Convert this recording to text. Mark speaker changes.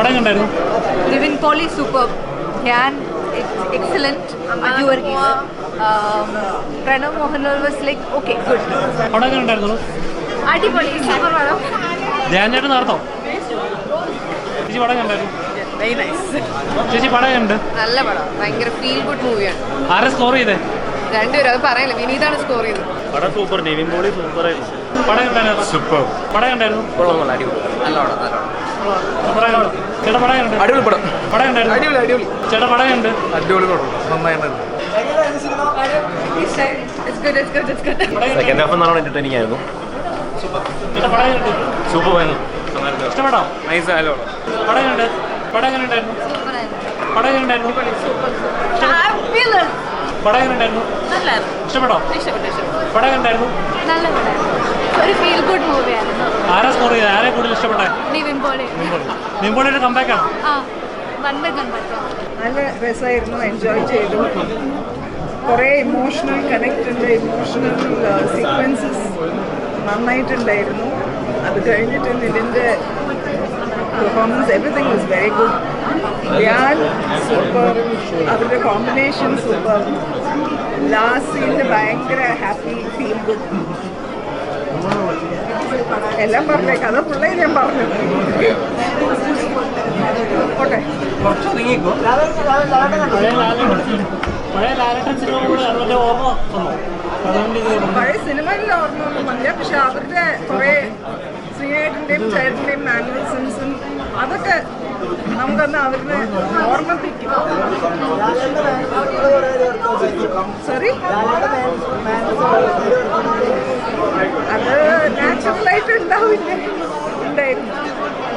Speaker 1: പടം കണ്ടായിരുന്നു?
Speaker 2: നിവിൻ പോളി സൂപ്പർ. ഞാൻ excellent. Aju Varghese Pranav Mohanlal was like okay good
Speaker 1: പടം കണ്ടായിരുന്നു?
Speaker 2: അടിപൊളി സൂപ്പർ പടം.
Speaker 1: ധ്യാൻ ചേട്ടൻ നടത്തോ? ചേച്ചി പടം കണ്ടായിരുന്നു. ചേച്ചി പടം കണ്ട്.
Speaker 2: നല്ല പടം. ഭയങ്കര ഫീൽ ഗുഡ് മൂവിയാണ്
Speaker 1: ആരെ സ്കോർ ചെയ്തേ?
Speaker 2: രണ്ടുപേരും അത് പറയല്ലേ വിനീതാണ് സ്കോർ ചെയ്തത്.
Speaker 3: പടം സൂപ്പർ നിവിൻ പോളി സൂപ്പർ ആയിരുന്നു
Speaker 1: പടം കണ്ടായിരുന്നു?
Speaker 3: സൂപ്പർ.
Speaker 1: പടം കണ്ടായിരുന്നു?
Speaker 3: കൊള്ളാം അടിപൊളി. നല്ല പടം നല്ല
Speaker 1: പടം.
Speaker 3: അടിപൊളി പടം.
Speaker 1: പടം
Speaker 3: അടിപൊളി. അടിപൊളി
Speaker 1: ചേട്ടാ പടയുണ്ട്.
Speaker 3: അടിപൊളി പടം. നന്നായിട്ടുണ്ട്. സെക്കൻഡ് ഹാഫ് നല്ലോണം എന്റർടൈനിങ് ആയിരുന്നു. സൂപ്പർ
Speaker 1: ഇഷ്ടപ്പെട്ടോ
Speaker 3: നൈസ് ആയാലോ
Speaker 1: പടം എങ്ങനെയുണ്ടായിരുന്നു? പടം എങ്ങനെയുണ്ടായിരുന്നു? പടം എങ്ങനെ ഉണ്ടായിരുന്നു
Speaker 2: Fabulous.
Speaker 1: പടം എങ്ങനെ ഉണ്ടായിരുന്നു
Speaker 2: നല്ലായിരുന്നു.
Speaker 1: ഇഷ്ടപ്പെട്ടോ?
Speaker 2: ഇഷ്ടപ്പെട്ടു, ഇഷ്ടപ്പെട്ടു.
Speaker 1: പടം എങ്ങനെ
Speaker 2: നല്ല ഒരു ഫീൽ ഗുഡ് മൂവിയായിരുന്നു
Speaker 1: ആരാ സ്കോർ ചെയ്തത്? ആരെ കൂടുതൽ ഇഷ്ടപ്പെട്ടെ? നിമ്പോളിയുടെ കമ്പാക്ക് ആണ്?
Speaker 4: നല്ല രസമായിരുന്നു. എൻജോയ് ചെയ്തു. കുറേ ഇമോഷണൽ കണക്റ്റ് ഉണ്ട്. ഇമോഷണൽ സീക്വൻസസ് നന്നായിട്ടുണ്ടായിരുന്നു. അത് കഴിഞ്ഞിട്ട് നിതിന്റെ performance everything was very good Dhyan super അവരുടെ കോമ്പിനേഷൻ സൂപ്പർ ലാസ്റ്റ് ഭയങ്കര ഹാപ്പി ഫീൽ ഗുഡ് എല്ലാം പറഞ്ഞേ കഥ പിള്ളേ ഞാൻ പറഞ്ഞു.
Speaker 1: പഴയ ലാലേട്ടൻ പഴയ ലാലേട്ടൻ സിനിമ കൂടെ അതിന്റെ ഓർമ്മ ഒന്നും അതുകൊണ്ട് ഇത്
Speaker 4: പഴയ സിനിമകളിൽ ഓർമ്മയൊന്നും വന്നില്ല. പക്ഷെ അവരുടെ കുറേ ശ്രീനേട്ടന്റെയും ചേട്ടന്റെയും മാനുവൽസൻസും അതൊക്കെ നമുക്കൊന്ന് അവരുടെ ഓർമ്മിപ്പിക്കും സോറി അത് നാച്ചുറലായിട്ട് ഉണ്ടാവില്ല? ഉണ്ടായിരുന്നു.